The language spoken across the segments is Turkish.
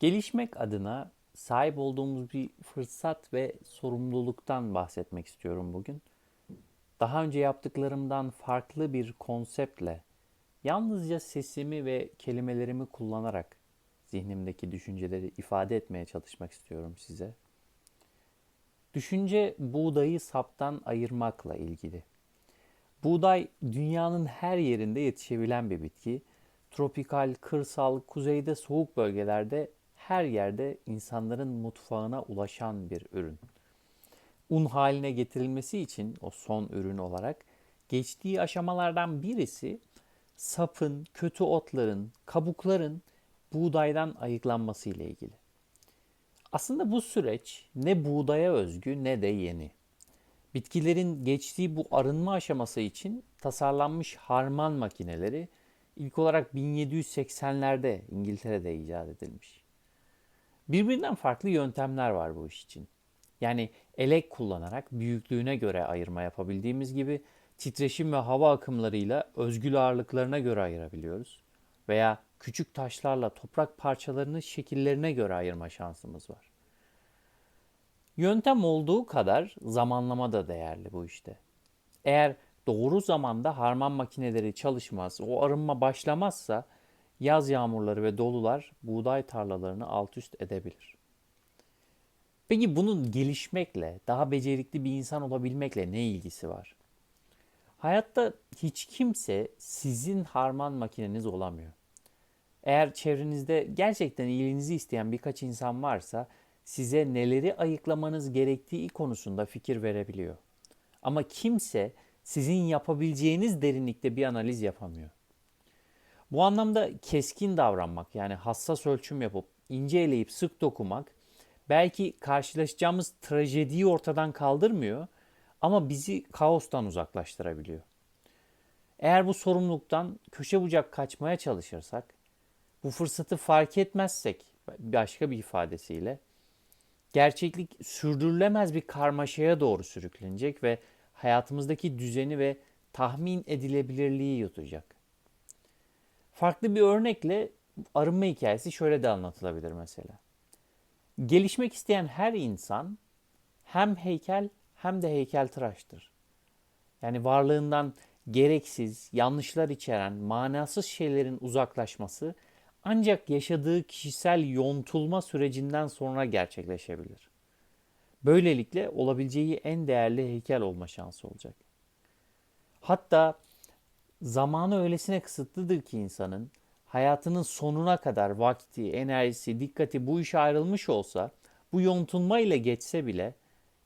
Gelişmek adına sahip olduğumuz bir fırsat ve sorumluluktan bahsetmek istiyorum bugün. Daha önce yaptıklarımdan farklı bir konseptle yalnızca sesimi ve kelimelerimi kullanarak zihnimdeki düşünceleri ifade etmeye çalışmak istiyorum size. Düşünce buğdayı saptan ayırmakla ilgili. Buğday dünyanın her yerinde yetişebilen bir bitki. Tropikal, kırsal, kuzeyde soğuk bölgelerde her yerde insanların mutfağına ulaşan bir ürün. Un haline getirilmesi için o son ürün olarak geçtiği aşamalardan birisi sapın, kötü otların, kabukların buğdaydan ayıklanması ile ilgili. Aslında bu süreç ne buğdaya özgü ne de yeni. Bitkilerin geçtiği bu arınma aşaması için tasarlanmış harman makineleri ilk olarak 1780'lerde İngiltere'de icat edilmiş. Birbirinden farklı yöntemler var bu iş için. Yani elek kullanarak büyüklüğüne göre ayırma yapabildiğimiz gibi titreşim ve hava akımlarıyla özgül ağırlıklarına göre ayırabiliyoruz. Veya küçük taşlarla toprak parçalarını şekillerine göre ayırma şansımız var. Yöntem olduğu kadar zamanlama da değerli bu işte. Eğer doğru zamanda harman makineleri çalışmaz, o arınma başlamazsa yaz yağmurları ve dolular buğday tarlalarını alt üst edebilir. Peki bunun gelişmekle, daha becerikli bir insan olabilmekle ne ilgisi var? Hayatta hiç kimse sizin harman makineniz olamıyor. Eğer çevrenizde gerçekten iyiliğinizi isteyen birkaç insan varsa size neleri ayıklamanız gerektiği konusunda fikir verebiliyor. Ama kimse sizin yapabileceğiniz derinlikte bir analiz yapamıyor. Bu anlamda keskin davranmak yani hassas ölçüm yapıp ince eleyip sık dokumak belki karşılaşacağımız trajediyi ortadan kaldırmıyor ama bizi kaostan uzaklaştırabiliyor. Eğer bu sorumluluktan köşe bucak kaçmaya çalışırsak, bu fırsatı fark etmezsek başka bir ifadesiyle gerçeklik sürdürülemez bir karmaşaya doğru sürüklenecek ve hayatımızdaki düzeni ve tahmin edilebilirliği yutacak. Farklı bir örnekle arınma hikayesi şöyle de anlatılabilir mesela. Gelişmek isteyen her insan hem heykel hem de heykeltıraştır. Yani varlığından gereksiz, yanlışlar içeren, manasız şeylerin uzaklaşması ancak yaşadığı kişisel yontulma sürecinden sonra gerçekleşebilir. Böylelikle olabileceği en değerli heykel olma şansı olacak. Hatta zamanı öylesine kısıtlıdır ki insanın hayatının sonuna kadar vakti, enerjisi, dikkati bu işe ayrılmış olsa, bu yontulma ile geçse bile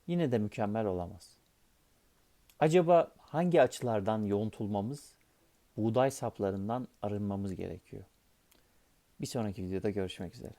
yine de mükemmel olamaz. Acaba hangi açılardan yontulmamız, buğday saplarından arınmamız gerekiyor? Bir sonraki videoda görüşmek üzere.